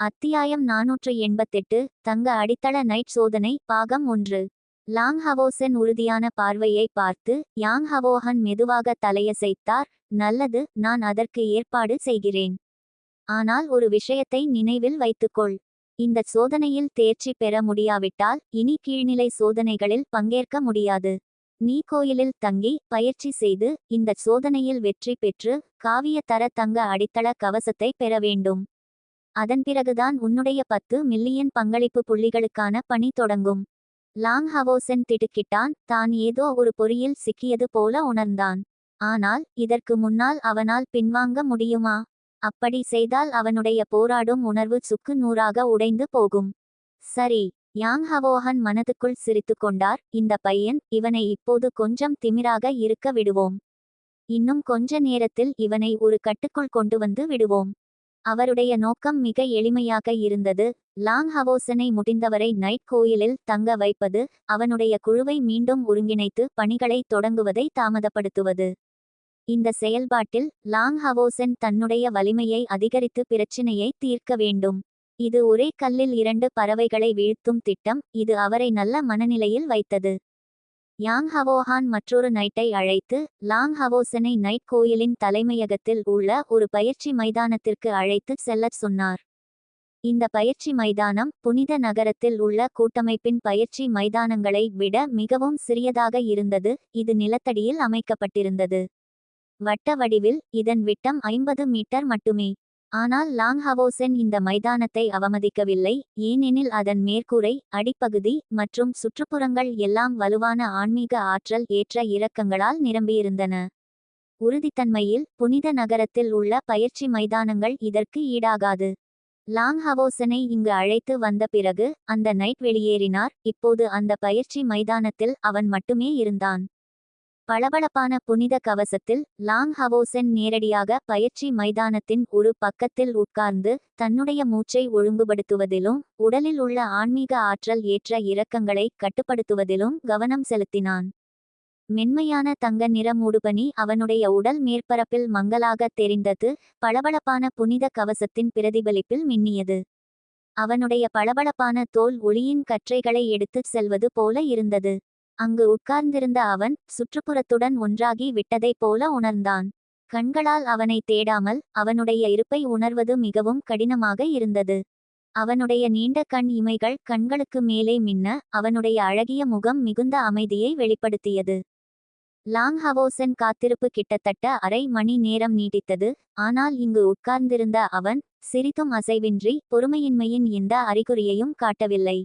அத்தியாயம் நாநூற்று எண்பத்தெட்டு தங்க அடித்தள நைட் சோதனை பாகம் ஒன்று. லாங் ஹவோசன் உறுதியான பார்வையை பார்த்து யாங் ஹவோஹன் மெதுவாக தலையசைத்தார் நல்லது நான் அதற்கு ஏற்பாடு செய்கிறேன். ஆனால் ஒரு விஷயத்தை நினைவில் வைத்துக்கொள். இந்த சோதனையில் தேர்ச்சி பெற முடியாவிட்டால் இனி கீழ்நிலை சோதனைகளில் பங்கேற்க முடியாது. நீ கோயிலில் தங்கி பயிற்சி செய்து இந்த சோதனையில் வெற்றி பெற்று காவிய தர தங்க அடித்தள கவசத்தை பெற வேண்டும். அதன் பிறகுதான் உன்னுடைய பத்து மில்லியன் பங்களிப்பு புள்ளிகளுக்கான பணி தொடங்கும். லாங் ஹவோசன் திடுக்கிட்டான். தான் ஏதோ ஒரு பொறியில் சிக்கியது போல உணர்ந்தான். ஆனால் இதற்கு முன்னால் அவனால் பின்வாங்க முடியுமா? அப்படி செய்தால் அவனுடைய போராடும் உணர்வு சுக்கு நூறாக உடைந்து போகும். சரி யாங் ஹவோஹன் மனதுக்குள் சிரித்து கொண்டார். இந்த பையன் இவனை இப்போது கொஞ்சம் திமிராக இருக்க விடுவோம். இன்னும் கொஞ்ச நேரத்தில் இவனை ஒரு கட்டுக்குள் கொண்டு வந்து விடுவோம். அவருடைய நோக்கம் மிக எளிமையாக இருந்தது. லாங் ஹவோசனை முடிந்தவரை நைட் கோயிலில் தங்க வைப்பது அவனுடைய குழுவை மீண்டும் ஒருங்கிணைத்து பணிகளை தொடங்குவதை தாமதப்படுத்துவது. இந்த செயல்பாட்டில் லாங் ஹவோசன் தன்னுடைய வலிமையை அதிகரித்து பிரச்சினையை தீர்க்க வேண்டும். இது ஒரே கல்லில் இரண்டு பறவைகளை வீழ்த்தும் திட்டம் இது அவரை நல்ல மனநிலையில் வைத்தது. யாங் ஹவோஹான் மற்றொரு நைட்டை அழைத்து லாங் ஹவோசனை நைட் கோயிலின் தலைமையகத்தில் உள்ள ஒரு பயிற்சி மைதானத்திற்கு அழைத்து செல்லச் சொன்னார். இந்த பயிற்சி மைதானம் புனித நகரத்தில் உள்ள கூட்டமைப்பின் பயிற்சி மைதானங்களை விட மிகவும் சிறியதாக இருந்தது இது நிலத்தடியில் அமைக்கப்பட்டிருந்தது. வட்ட வடிவில் இதன் விட்டம் ஐம்பது மீட்டர் மட்டுமே. ஆனால் லாங் ஹவோசென் இந்த மைதானத்தை அவமதிக்கவில்லை ஏனெனில் அதன் மேற்கூரை அடிப்பகுதி மற்றும் சுற்றுப்புறங்கள் எல்லாம் வலுவான ஆன்மீக ஆற்றல் ஏற்ற இறக்கங்களால் நிரம்பியிருந்தன. உறுதித்தன்மையில் புனித நகரத்தில் உள்ள பயிற்சி மைதானங்கள் இதற்கு ஈடாகாது. லாங் ஹவோசனை இங்கு அழைத்து வந்த பிறகு அந்த நைட் வெளியேறினார் இப்போது அந்த பயிற்சி மைதானத்தில் அவன் மட்டுமே இருந்தான். பளபளப்பான புனித கவசத்தில் லாங் ஹவோசென் நேரடியாக பயிற்சி மைதானத்தின் ஒரு பக்கத்தில் உட்கார்ந்து தன்னுடைய மூச்சை ஒழுங்குபடுத்துவதிலும் உடலில் உள்ள ஆன்மீக ஆற்றல் ஏற்ற இறக்கங்களை கட்டுப்படுத்துவதிலும் கவனம் செலுத்தினான். மென்மையான தங்க நிற மூடுபனி அவனுடைய உடல் மேற்பரப்பில் மங்கலாக தெரிந்தது பளபளப்பான புனித கவசத்தின் பிரதிபலிப்பில் மின்னியது. அவனுடைய பளபளப்பான தோல் ஒளியின் கற்றைகளை எடுத்துச் செல்வது போல இருந்தது. அங்கு உட்கார்ந்திருந்த அவன் சுற்றுப்புறத்துடன் ஒன்றாகி விட்டதைப் போல உணர்ந்தான். கண்களால் அவனை தேடாமல் அவனுடைய இருப்பை உணர்வது மிகவும் கடினமாக இருந்தது. அவனுடைய நீண்ட கண் இமைகள் கண்களுக்கு மேலே மின்ன அவனுடைய அழகிய முகம் மிகுந்த அமைதியை வெளிப்படுத்தியது. லாங் ஹவோசன் காத்திருப்பு கிட்டத்தட்ட அரை மணி நேரம் நீடித்தது. ஆனால் இங்கு உட்கார்ந்திருந்த அவன் சிரித்தும் அசைவின்றி பொறுமையின்மையின் எந்த அறிகுறியையும் காட்டவில்லை.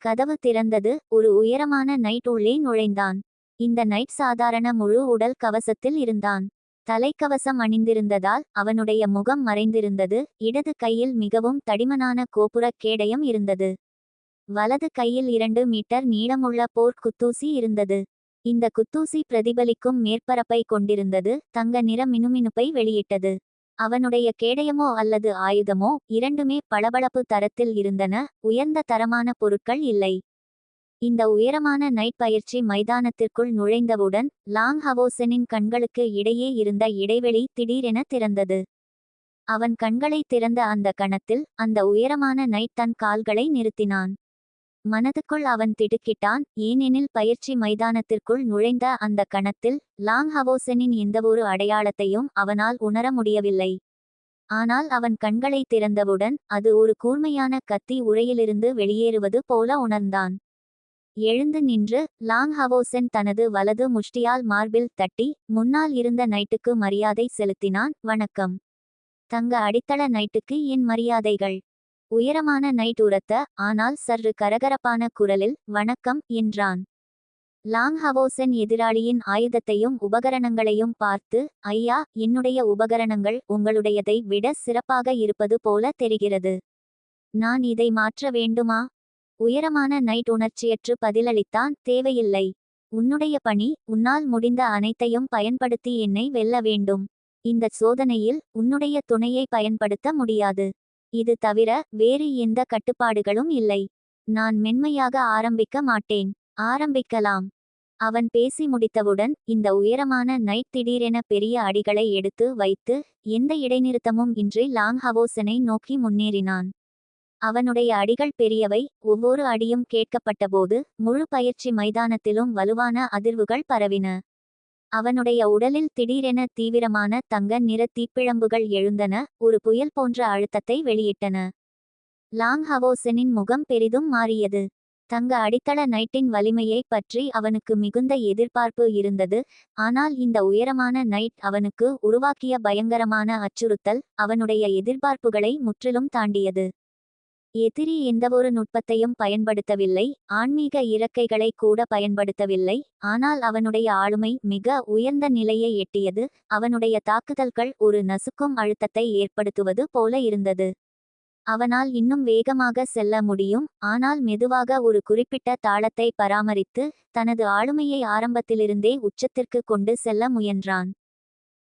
கதவு திறந்தது ஒரு உயரமான நைட் உள்ளே நுழைந்தான். இந்த நைட் சாதாரண முழு உடல் கவசத்தில் இருந்தான். தலைக்கவசம் அணிந்திருந்ததால் அவனுடைய முகம் மறைந்திருந்தது இடது கையில் மிகவும் தடிமனான கோபுரக் கேடயம் இருந்தது. வலது கையில் இரண்டு மீட்டர் நீளமுள்ள போர் குத்தூசி இருந்தது. இந்த குத்தூசி பிரதிபலிக்கும் மேற்பரப்பை கொண்டிருந்தது தங்க நிற மினுமினுப்பை வெளியிட்டது. அவனுடைய கேடயமோ அல்லது ஆயுதமோ இரண்டுமே பளபளப்பு தரத்தில் இருந்தன உயர்ந்த தரமான பொருட்கள் இல்லை. இந்த உயரமான நைட் பயிற்சி மைதானத்திற்குள் நுழைந்தவுடன் லாங் ஹவோசனின் கண்களுக்கு இடையே இருந்த இடைவெளி திடீரென திறந்தது. அவன் கண்களை திறந்த அந்த கணத்தில் அந்த உயரமான நைட் தன் கால்களை நிறுத்தினான். மனதுக்குள் அவன் திடுக்கிட்டான். ஏனெனில் பயிற்சி மைதானத்திற்குள் நுழைந்த அந்த கணத்தில் லாங் ஹவோசனின் எந்தவொரு அடையாளத்தையும் அவனால் உணர முடியவில்லை. ஆனால் அவன் கண்களை திறந்தவுடன் அது ஒரு கூர்மையான கத்தி உரையிலிருந்து வெளியேறுவது போல உணர்ந்தான். எழுந்து நின்று லாங் ஹவோசன் தனது வலது முஷ்டியால் மார்பில் தட்டி முன்னால் இருந்த நைட்டுக்கு மரியாதை செலுத்தினான். வணக்கம். தங்க அடித்தள நைட்டுக்கு என் மரியாதைகள். உயரமான நைட் உரத்த ஆனால் சற்று கரகரப்பான குரலில் வணக்கம் என்றான். லாங் ஹவோசன் எதிராளியின் ஆயுதத்தையும் உபகரணங்களையும் பார்த்து ஐயா என்னுடைய உபகரணங்கள் உங்களுடையதை விட சிறப்பாக இருப்பது போல தெரிகிறது. நான் இதை மாற்ற வேண்டுமா? உயரமான நைட் உணர்ச்சியற்று பதிலளித்தான் தேவையில்லை. உன்னுடைய பணி உன்னால் முடிந்த அனைத்தையும் பயன்படுத்தி என்னை வெல்ல வேண்டும். இந்த சோதனையில் உன்னுடைய துணையை பயன்படுத்த முடியாது. இது தவிர வேறு எந்த கட்டுப்பாடுகளும் இல்லை. நான் மென்மையாக ஆரம்பிக்க மாட்டேன். ஆரம்பிக்கலாம். அவன் பேசி முடித்தவுடன் இந்த உயரமான நைட் திடீரென பெரிய அடிகளை எடுத்து வைத்து எந்த இடைநிறுத்தமும் இன்றி லாங் ஹவோசனை நோக்கி முன்னேறினான். அவனுடைய அடிகள் பெரியவை. ஒவ்வொரு அடியும் கேட்கப்பட்டபோது முழு பயிற்சி மைதானத்திலும் வலுவான அதிர்வுகள் பரவின. அவனுடைய உடலில் திடீரென தீவிரமான தங்க நிற தீப்பிழம்புகள் எழுந்தன ஒரு புயல் போன்ற அழுத்தத்தை வெளியிட்டன. லாங் ஹவோசனின் முகம் பெரிதும் மாறியது. தங்க அடித்தள நைட்டின் வலிமையை பற்றி அவனுக்கு மிகுந்த எதிர்பார்ப்பு இருந்தது ஆனால் இந்த உயரமான நைட் அவனுக்கு உருவாக்கிய பயங்கரமான அச்சுறுத்தல் அவனுடைய எதிர்பார்ப்புகளை முற்றிலும் தாண்டியது. எதிரி எந்தவொரு நுட்பத்தையும் பயன்படுத்தவில்லை ஆன்மீக இறக்கைகளை கூட பயன்படுத்தவில்லை ஆனால் அவனுடைய ஆளுமை மிக உயர்ந்த நிலையை எட்டியது அவனுடைய தாக்குதல்கள் ஒரு நசுக்கும் அழுத்தத்தை ஏற்படுத்துவது போல இருந்தது. அவனால் இன்னும் வேகமாக செல்ல முடியும் ஆனால் மெதுவாக ஒரு குறிப்பிட்ட தாளத்தை பராமரித்து தனது ஆளுமையை ஆரம்பத்திலிருந்தே உச்சத்திற்கு கொண்டு செல்ல முயன்றான்.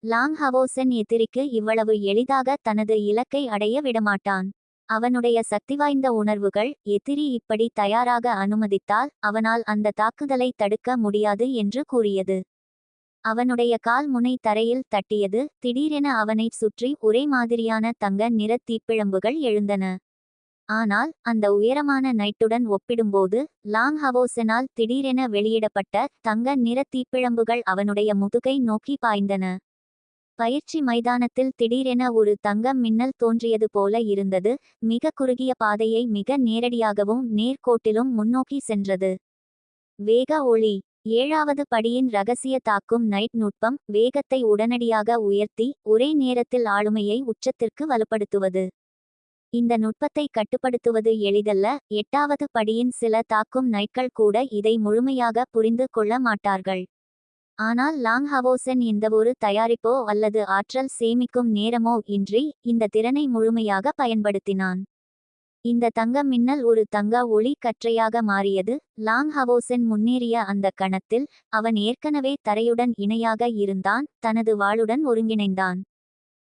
லாங் ஹவோசன் எதிரிக்கு இவ்வளவு எளிதாக தனது இலக்கை அடைய விடமாட்டான். அவனுடைய சக்திவாய்ந்த உணர்வுகள் எதிரி இப்படி தயாராக அனுமதித்தால் அவனால் அந்த தாக்குதலை தடுக்க முடியாது என்று கூறியது. அவனுடைய கால் முனை தரையில் தட்டியது திடீரென அவனைச் சுற்றி ஒரே மாதிரியான தங்க நிற தீப்பிழம்புகள் எழுந்தன. ஆனால் அந்த உயரமான நைட்டுடன் ஒப்பிடும்போது லாங் ஹவோசனால் திடீரென வெளியிடப்பட்ட தங்க நிற தீப்பிழம்புகள் அவனுடைய முதுகை நோக்கி பாய்ந்தன. பயிற்சி மைதானத்தில் திடீரென ஒரு தங்கம் மின்னல் தோன்றியது போல இருந்தது. மிக குறுகிய பாதையை மிக நேரடியாகவும் நேர்கோட்டிலும் முன்னோக்கி சென்றது. வேக ஒளி. ஏழாவது படியின் ரகசிய தாக்கும் நைட் நுட்பம் வேகத்தை உடனடியாக உயர்த்தி ஒரே நேரத்தில் ஆளுமையை உச்சத்திற்கு வலுப்படுத்துவது. இந்த நுட்பத்தை கட்டுப்படுத்துவது எளிதல்ல. எட்டாவது படியின் சில தாக்கும் நைட்கள் கூட இதை முழுமையாக புரிந்து கொள்ள மாட்டார்கள். ஆனால் லாங் இந்த எந்தவொரு தயாரிப்போ அல்லது ஆற்றல் சேமிக்கும் நேரமோ இன்றி இந்த திறனை முழுமையாக பயன்படுத்தினான். இந்த தங்க மின்னல் ஒரு தங்க ஒளி கற்றையாக மாறியது. லாங் ஹவோசன் முன்னேறிய அந்த கணத்தில் அவன் ஏற்கனவே தரையுடன் இணையாக இருந்தான். தனது வாளுடன் ஒருங்கிணைந்தான்.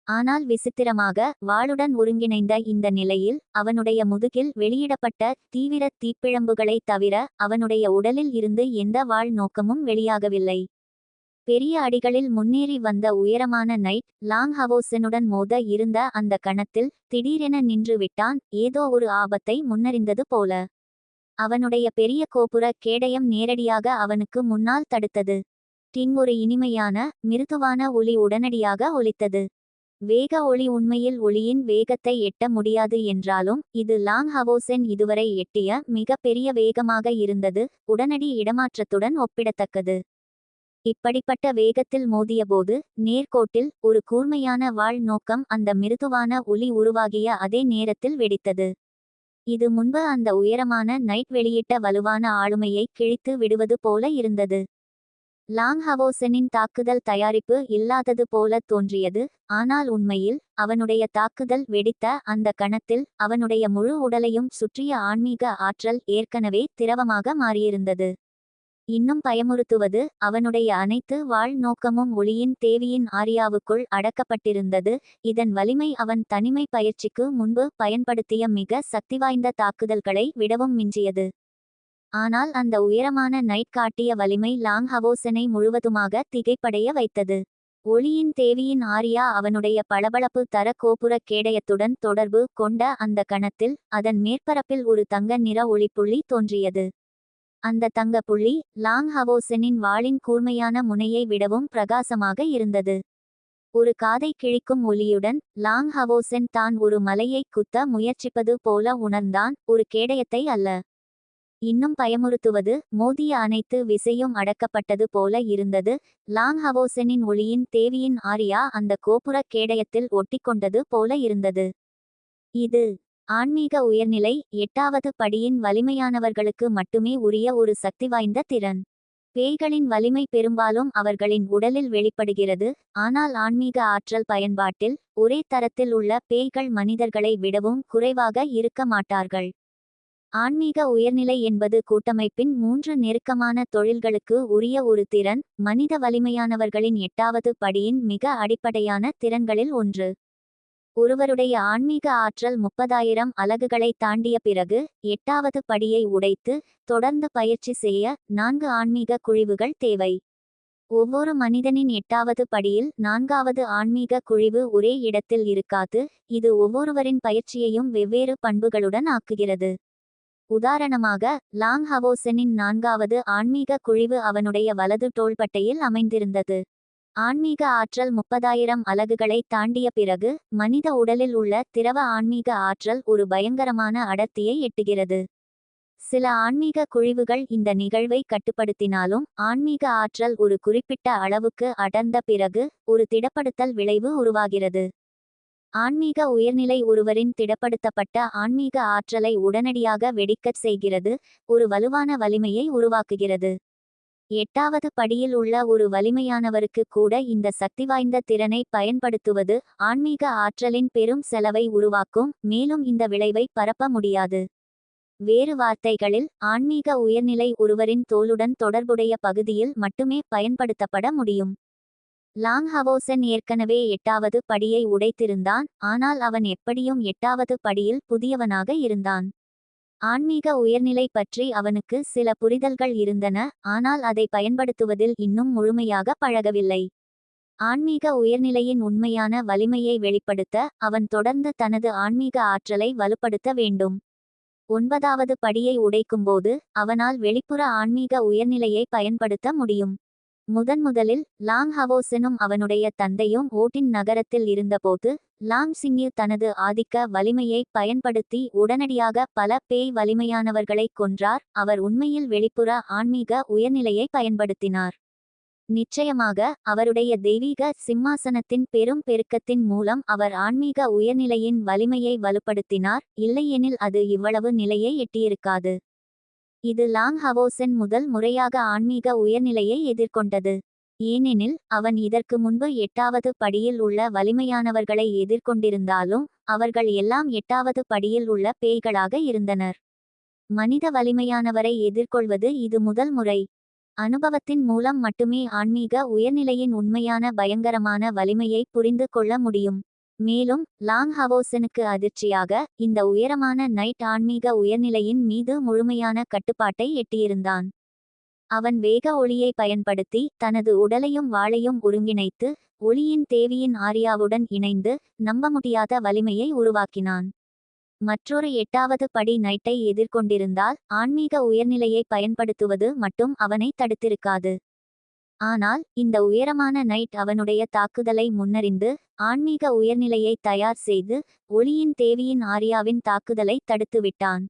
ஆனால் விசித்திரமாக வாளுடன் ஒருங்கிணைந்த இந்த நிலையில் அவனுடைய முதுகில் வெளியிடப்பட்ட தீவிர தீப்பிழம்புகளைத் தவிர அவனுடைய உடலில் இருந்து எந்த வாழ் நோக்கமும் வெளியாகவில்லை. பெரிய அடிகளில் முன்னேறி வந்த உயரமான நைட் லாங் ஹவோசனுடன் மோத இருந்த அந்த கணத்தில் திடீரென நின்று விட்டான். ஏதோ ஒரு ஆபத்தை முன்னறிந்தது போல. அவனுடைய பெரிய கோபுர கேடயம் நேரடியாக அவனுக்கு முன்னால் தடுத்தது. டின் ஒரு இனிமையான மிருதுவான ஒளி உடனடியாக ஒலித்தது. வேக ஒளி உண்மையில் ஒளியின் வேகத்தை எட்ட முடியாது என்றாலும் இது லாங் ஹவோசென் இதுவரை எட்டிய மிக பெரிய வேகமாக இருந்தது. உடனடி இடமாற்றத்துடன் ஒப்பிடத்தக்கது. இப்படிப்பட்ட வேகத்தில் மோதியபோது நேர்கோட்டில் ஒரு கூர்மையான வாழ் நோக்கம் அந்த மிருதுவான ஒலி உருவாகிய அதே நேரத்தில் வெடித்தது. இது முன்பு அந்த உயரமான நைட் வெளியிட்ட வலுவான ஆளுமையை கிழித்து விடுவது போல இருந்தது. லாங் ஹவோசனின் தாக்குதல் தயாரிப்பு இல்லாதது போல தோன்றியது ஆனால் உண்மையில் அவனுடைய தாக்குதல் வெடித்த அந்த கணத்தில் அவனுடைய முழு உடலையும் சுற்றிய ஆன்மீக ஆற்றல் ஏற்கனவே திரவமாக மாறியிருந்தது. இன்னும் பயமுறுத்துவது அவனுடைய அனைத்து வாழ் நோக்கமும் ஒளியின் தேவியின் ஆரியாவுக்குள் அடக்கப்பட்டிருந்தது. இதன் வலிமை அவன் தனிமை பயிற்சிக்கு முன்பு பயன்படுத்திய மிக சக்திவாய்ந்த தாக்குதல்களை விடவும் மிஞ்சியது. ஆனால் அந்த உயரமான நைட் காட்டிய வலிமை லாங் ஹவோசனை முழுவதுமாக திகைப்படைய வைத்தது. ஒளியின் தேவியின் ஆரியா அவனுடைய பளபளப்பு தர கோபுர கேடயத்துடன் தொடர்பு கொண்ட அந்த கணத்தில் அதன் மேற்பரப்பில் ஒரு தங்க நிற ஒளிப்புள்ளி தோன்றியது. அந்த தங்க புள்ளி லாங் ஹவோசனின் வாளின் கூர்மையான முனையை விடவும் பிரகாசமாக இருந்தது. ஒரு காதை கிழிக்கும் ஒலியுடன் லாங் ஹவோசென் தான் ஒரு மலையை குத்த முயற்சிப்பது போல உணர்ந்தான் ஒரு கேடயத்தை அல்ல. இன்னும் பயமுறுத்துவது மோதிய அனைத்து விசையும் அடக்கப்பட்டது போல இருந்தது லாங் ஹவோசனின் ஒளியின் தேவியின் ஆரியா அந்த கோபுர கேடயத்தில் ஒட்டிக்கொண்டது போல இருந்தது. இது ஆன்மீக உயர்நிலை எட்டாவது படியின் வலிமையானவர்களுக்கு மட்டுமே உரிய ஒரு சக்தி வாய்ந்த திறன். பேய்களின் வலிமை பெரும்பாலும் அவர்களின் உடலில் வெளிப்படுகிறது ஆனால் ஆன்மீக ஆற்றல் பயன்பாட்டில் ஒரே தரத்தில் உள்ள பேய்கள் மனிதர்களை விடவும் குறைவாக இருக்க மாட்டார்கள். ஆன்மீக உயர்நிலை என்பது கூட்டமைப்பின் மூன்று நெருக்கமான தொழில்களுக்கு உரிய ஒரு திறன் மனித வலிமையானவர்களின் எட்டாவது படியின் மிக அடிப்படையான திறன்களில் ஒன்று. ஒருவருடைய ஆன்மீக ஆற்றல் முப்பதாயிரம் அலகுகளை தாண்டிய பிறகு எட்டாவது படியை உடைத்து தொடர்ந்து பயிற்சி செய்ய நான்கு ஆன்மீக குழிவுகள் தேவை. ஒவ்வொரு மனிதனின் எட்டாவது படியில் நான்காவது ஆன்மீக குழிவு ஒரே இடத்தில் இருக்காது இது ஒவ்வொருவரின் பயிற்சியையும் வெவ்வேறு பண்புகளுடன் ஆக்குகிறது. உதாரணமாக லாங் ஹவோசனின் நான்காவது ஆன்மீக குழிவு அவனுடைய வலது தோள்பட்டையில் அமைந்திருந்தது. ஆன்மீக ஆற்றல் முப்பதாயிரம் அலகுகளை தாண்டிய பிறகு மனித உடலில் உள்ள திரவ ஆன்மீக ஆற்றல் ஒரு பயங்கரமான அடர்த்தியை எட்டுகிறது. சில ஆன்மீக குழிவுகள் இந்த நிகழ்வை கட்டுப்படுத்தினாலும் ஆன்மீக ஆற்றல் ஒரு குறிப்பிட்ட அளவுக்கு அடர்ந்த பிறகு ஒரு திடப்படுத்தல் விளைவு உருவாகிறது. ஆன்மீக உயர்நிலை ஒருவரின் திடப்படுத்தப்பட்ட ஆன்மீக ஆற்றலை உடனடியாக வெடிக்கச் செய்கிறது ஒரு வலுவான வலிமையை உருவாக்குகிறது. எட்டாவது படியில் உள்ள ஒரு வலிமையானவருக்கு கூட இந்த சக்திவாய்ந்த திறனை பயன்படுத்துவது ஆன்மீக ஆற்றலின் பெரும் செலவை உருவாக்கும் மேலும் இந்த விளைவை பரப்ப முடியாது. வேறு வார்த்தைகளில் ஆன்மீக உயர்நிலை ஒருவரின் தோலுடன் தொடர்புடைய பகுதியில் மட்டுமே பயன்படுத்தப்பட முடியும். லாங் ஹவோசன் ஏற்கனவே எட்டாவது படியை உடைத்திருந்தான் ஆனால் அவன் எப்படியும் எட்டாவது படியில் புதியவனாக இருந்தான். ஆன்மீக உயர்நிலை பற்றி அவனுக்கு சில புரிதல்கள் இருந்தன ஆனால் அதை பயன்படுத்துவதில் இன்னும் முழுமையாக பழகவில்லை. ஆன்மீக உயர்நிலையின் உண்மையான வலிமையை வெளிப்படுத்த அவன் தொடர்ந்து தனது ஆன்மீக ஆற்றலை வலுப்படுத்த வேண்டும். ஒன்பதாவது படியை உடைக்கும்போது அவனால் வெளிப்புற ஆன்மீக உயர்நிலையை பயன்படுத்த முடியும். முதன் முதலில் லாங் ஹவோசனும் அவனுடைய தந்தையும் ஓட்டின் நகரத்தில் இருந்தபோது லாங் சிங்யு தனது ஆதிக்க வலிமையை பயன்படுத்தி உடனடியாக பல பேய் வலிமையானவர்களை கொன்றார். அவர் உண்மையில் வெளிப்புற ஆன்மீக உயர்நிலையை பயன்படுத்தினார். நிச்சயமாக அவருடைய தெய்வீக சிம்மாசனத்தின் பெரும் பெருக்கத்தின் மூலம் அவர் ஆன்மீக உயர்நிலையின் வலிமையை வலுப்படுத்தினார். இல்லையெனில் அது இவ்வளவு நிலையை எட்டியிருக்காது. இது லாங் ஹவோசன் முதல் முறையாக ஆன்மீக உயர்நிலையை எதிர்கொண்டது. ஏனெனில் அவன் இதற்கு முன்பு எட்டாவது படியில் உள்ள வலிமையானவர்களை எதிர்கொண்டிருந்தாலும் அவர்கள் எல்லாம் எட்டாவது படியில் உள்ள பேய்களாக இருந்தனர். மனித வலிமையானவரை எதிர்கொள்வது இது முதல் முறை. அனுபவத்தின் மூலம் மட்டுமே ஆன்மீக உயர்நிலையின் உண்மையான பயங்கரமான வலிமையை புரிந்து கொள்ள முடியும். மேலும் லாங் ஹவோசனுக்கு அதிர்ச்சியாக இந்த உயரமான நைட் ஆன்மீக உயர்நிலையின் மீது முழுமையான கட்டுப்பாட்டை எட்டியிருந்தான். அவன் வேக ஒளியை பயன்படுத்தி தனது உடலையும் வாளையும் ஒருங்கிணைத்து ஒளியின் தேவியின் ஆரியாவுடன் இணைந்து நம்ப முடியாத வலிமையை உருவாக்கினான். மற்றொரு எட்டாவது படி நைட்டை எதிர்கொண்டிருந்தால் ஆன்மீக உயர்நிலையை பயன்படுத்துவது மட்டும் அவனை தடுத்திருக்காது. ஆனால் இந்த உயரமான நைட் அவனுடைய தாக்குதலை முன்னறிந்து ஆன்மீக உயர்நிலையை தயார் செய்து ஒளியின் தேவியின் ஆரியாவின் தாக்குதலை தடுத்துவிட்டான்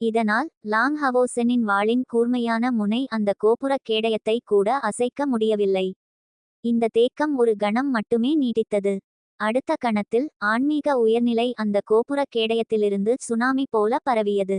இதனால் லாங் ஹவோசனின் வாளின் கூர்மையான முனை அந்த கோபுர கேடயத்தை கூட அசைக்க முடியவில்லை. இந்த தேக்கம் ஒரு கணம் மட்டுமே நீடித்தது. அடுத்த கணத்தில் ஆன்மீக உயர்நிலை அந்த கோபுர கேடயத்திலிருந்து சுனாமி போல பரவியது.